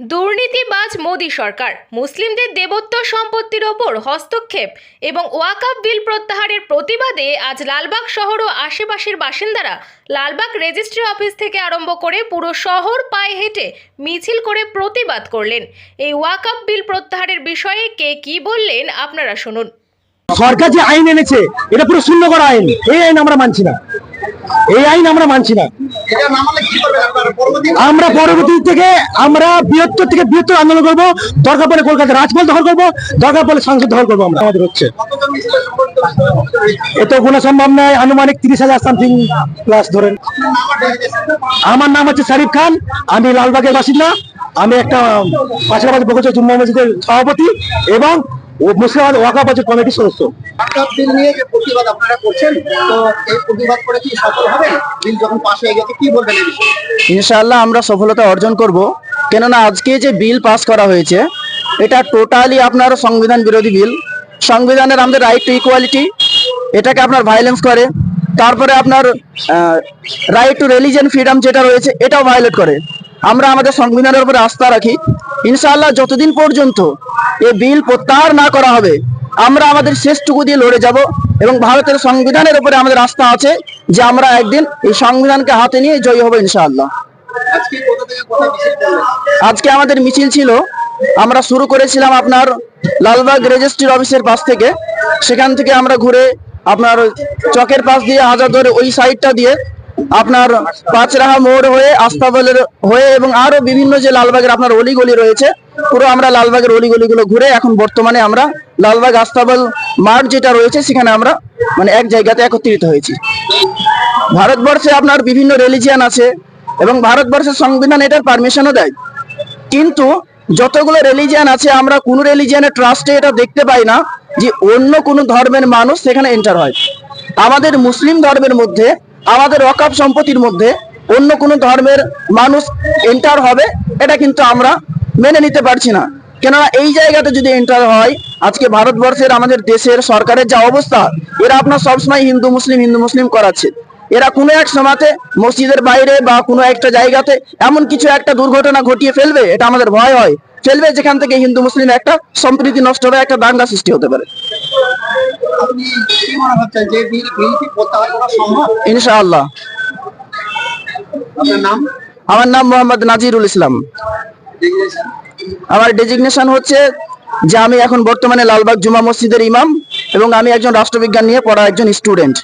দুর্নীতিবাজ মোদী সরকার মুসলিমদের দেবত্ব সম্পত্তির ওপর হস্তক্ষেপ এবং ওয়াকাব বিল প্রত্যাহারের প্রতিবাদে আজ লালবাগ শহর ও আশেপাশের বাসিন্দারা লালবাগ রেজিস্ট্রি অফিস থেকে আরম্ভ করে পুরো শহর পায়ে হেঁটে মিছিল করে প্রতিবাদ করলেন। এই ওয়াকাব বিল প্রত্যাহারের বিষয়ে কে কি বললেন আপনারা শুনুন। সরকার যে আইন এনেছে এটা পুরো শূন্য করা আইন। এই আইন আমরা মানছি না। এই আইন আমরা মানছি না। আমরা পরবর্তী থেকে আমরা বৃহত্তর থেকে বৃহত্তর আন্দোলন করব। দরকার পড়লে কলকাতা রাজপথ দখল করব দরকার পড়লে সংসদ দখল করব আমরা। আমাদের হচ্ছে। এত কোনো সম্ভব নয় আনুমানিক তিরিশ হাজার সামথিং প্লাস ধরেন। আমার নাম হচ্ছে শারিফ খান আমি লালবাগের বাসিন্দা আমি একটা পাশাপাশি বকচর জুম্মা মসজিদের সভাপতি এবং ও মুর্শিদাবাদ ওয়াকা বাজেট কমিটির সদস্য। সরকার বিল নিয়ে যে প্রতিবাদ আপনারা করছেন তো এই প্রতিবাদ করে কি সফল হবেন? বিল যখন পাশ হয়ে গেছে কি বলবেন এই বিষয়ে? ইনশাআল্লাহ আমরা সফলতা অর্জন করব। কেননা আজকে যে বিল পাস করা হয়েছে এটা টোটালি আপনার সংবিধান বিরোধী বিল। সংবিধানের আমাদের রাইট টু ইকুয়ালিটি এটাকে আপনার ভায়োলেন্স করে। তারপরে আপনার রাইট টু রিলিজিয়ান ফ্রিডম যেটা রয়েছে এটাও ভায়োলেট করে। আমরা আমাদের সংবিধানের উপরে আস্থা রাখি। ইনশাআল্লাহ যতদিন পর্যন্ত এই বিল প্রত্যাহার না করা হবে। আমরা আমাদের শেষটুকু দিয়ে লড়ে যাব এবং ভারতের সংবিধানের উপরে আমাদের আস্থা আছে যে আমরা একদিন এই সংবিধানকে হাতে নিয়ে জয়ী হব ইনশাআল্লাহ। আজকে আমাদের মিছিল ছিল। আমরা শুরু করেছিলাম আপনার লালবাগ রেজিস্ট্রি অফিসের পাশ থেকে। সেখান থেকে আমরা ঘুরে আপনার চকের পাশ দিয়ে হাজার ধরে ওই সাইডটা দিয়ে আপনার পাঁচরাহা মোড় হয়ে আস্তাবলের হয়ে এবং আরও বিভিন্ন যে লালবাগের আপনার অলিগলি রয়েছে পুরো আমরা লালবাগের অলিগলিগুলো ঘুরে এখন বর্তমানে আমরা লালবাগ আস্তাবল মাঠ যেটা রয়েছে, সেখানে আমরা মানে এক জায়গাতে একত্রিত হয়েছি। ভারতবর্ষে আপনার বিভিন্ন রিলিজিয়ান আছে এবং ভারতবর্ষের সংবিধান এটার পারমিশনও দেয়। কিন্তু যতগুলো রিলিজিয়ান আছে, আমরা কোনো রিলিজিয়ানের ট্রাস্টে এটা দেখতে পাই না যে অন্য কোনো ধর্মের মানুষ সেখানে এন্টার হয়। আমাদের মুসলিম ধর্মের মধ্যে, আমাদের অকাপ সম্পত্তির মধ্যে অন্য কোনো ধর্মের মানুষ এন্টার হবে, এটা কিন্তু আমরা মেনে নিতে পারছি না। কেননা এই জায়গাতে যদি এন্টার হয় আজকে ভারতবর্ষের আমাদের দেশের সরকারের যা অবস্থা এরা আপনার সবসময় হিন্দু মুসলিম হিন্দু মুসলিম করাচ্ছে। এরা কোনো এক সময়তে মসজিদের বাইরে বা কোনো একটা জায়গাতে এমন কিছু একটা দুর্ঘটনা ঘটিয়ে ফেলবে এটা আমাদের ভয় হয়। ফেলবে যেখান থেকে হিন্দু মুসলিম একটা সম্প্রীতি নষ্ট হবে একটা দাঙ্গা সৃষ্টি হতে পারে। ইনশাআল্লাহ। আমার নাম মোহাম্মদ নাজিরুল ইসলাম? আমার ডেজিগনেশন হচ্ছে যে আমি এখন বর্তমানে লালবাগ জুমা মসজিদের ইমাম এবং আমি একজন রাষ্ট্রবিজ্ঞান নিয়ে পড়া একজন স্টুডেন্ট